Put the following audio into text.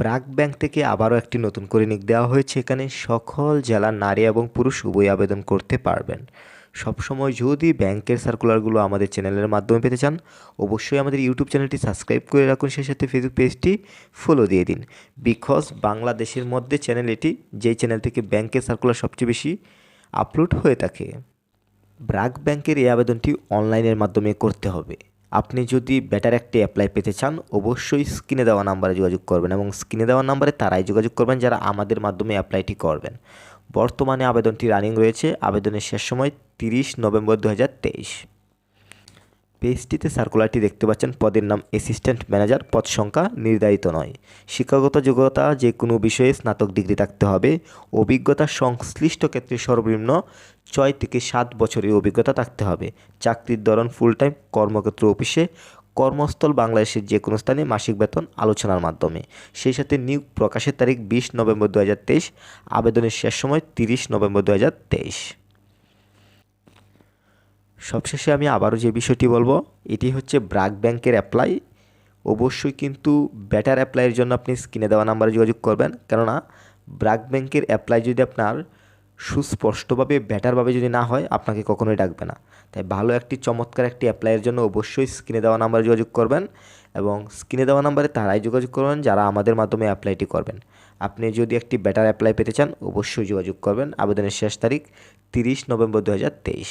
BRAC bank থেকে আবারও একটি নতুন করে নিক দেওয়া হয়েছে এখানে। সকল জেলার নারী এবং পুরুষ উভয় আবেদন করতে পারবেন। সবসময় যদি ব্যাংকের সার্কুলারগুলো আমাদের চ্যানেলের মাধ্যমে পেতে চান, অবশ্যই আমাদের ইউটিউব চ্যানেলটি সাবস্ক্রাইব করে রাখুন। সেই সাথে ফেসবুক পেজটি ফলো দিয়ে দিন। বিকজ বাংলাদেশের মধ্যে চ্যানেল এটি যেই চ্যানেল থেকে ব্যাংকের সার্কুলার সবচেয়ে বেশি আপলোড হয়ে থাকে ব্র্যাক ব্যাংকের এই আবেদনটি অনলাইনের মাধ্যমে করতে হবে। আপনি যদি বেটার একটি অ্যাপ্লাই পেতে চান, অবশ্যই স্ক্রিনে দেওয়া নাম্বারে যোগাযোগ করবেন এবং স্ক্রিনে দেওয়া নাম্বারে তারাই যোগাযোগ করবেন যারা আমাদের মাধ্যমে অ্যাপ্লাইটি করবেন। বর্তমানে আবেদনটি রানিং রয়েছে। আবেদনের শেষ সময় তিরিশ নভেম্বর দু হাজার তেইশ। পেজটিতে সার্কুলারটি দেখতে পাচ্ছেন, পদের নাম অ্যাসিস্ট্যান্ট ম্যানেজার পদ সংখ্যা নির্ধারিত নয়। শিক্ষাগত যোগ্যতা যে কোনো বিষয়ে স্নাতক ডিগ্রি থাকতে হবে। অভিজ্ঞতা সংশ্লিষ্ট ক্ষেত্রে সর্বনিম্ন ছয় থেকে সাত বছরের অভিজ্ঞতা থাকতে হবে। চাকরির ধরন ফুল টাইম কর্মক্ষেত্র অফিসে, কর্মস্থল বাংলাদেশের যে কোনো স্থানে মাসিক বেতন আলোচনার মাধ্যমে। সেই সাথে নিয়োগ প্রকাশের তারিখ বিশ নভেম্বর দু আবেদনের শেষ সময় তিরিশ নভেম্বর দু সবশেষে আমি আবারও যে বিষয়টি বলব, এটি হচ্ছে ব্রাক ব্যাংকের অ্যাপ্লাই। অবশ্যই কিন্তু ব্যাটার অ্যাপ্লাইয়ের জন্য আপনি স্ক্রিনে দেওয়া নাম্বারে যোগাযোগ করবেন। কেননা ব্রাক ব্যাংকের অ্যাপ্লাই যদি আপনার সুস্পষ্টভাবে, ব্যাটারভাবে যদি না হয়, আপনাকে কখনোই ডাকবে না। তাই ভালো একটি, চমৎকার একটি অ্যাপ্লাইয়ের জন্য অবশ্যই স্ক্রিনে দেওয়া নাম্বারে যোগাযোগ করবেন এবং স্ক্রিনে দেওয়া নাম্বারে তারাই যোগাযোগ করবেন যারা আমাদের মাধ্যমে অ্যাপ্লাইটি করবেন। আপনি যদি একটি ব্যাটার অ্যাপ্লাই পেতে চান, অবশ্যই যোগাযোগ করবেন। আবেদনের শেষ তারিখ তিরিশ নভেম্বর দু হাজার তেইশ।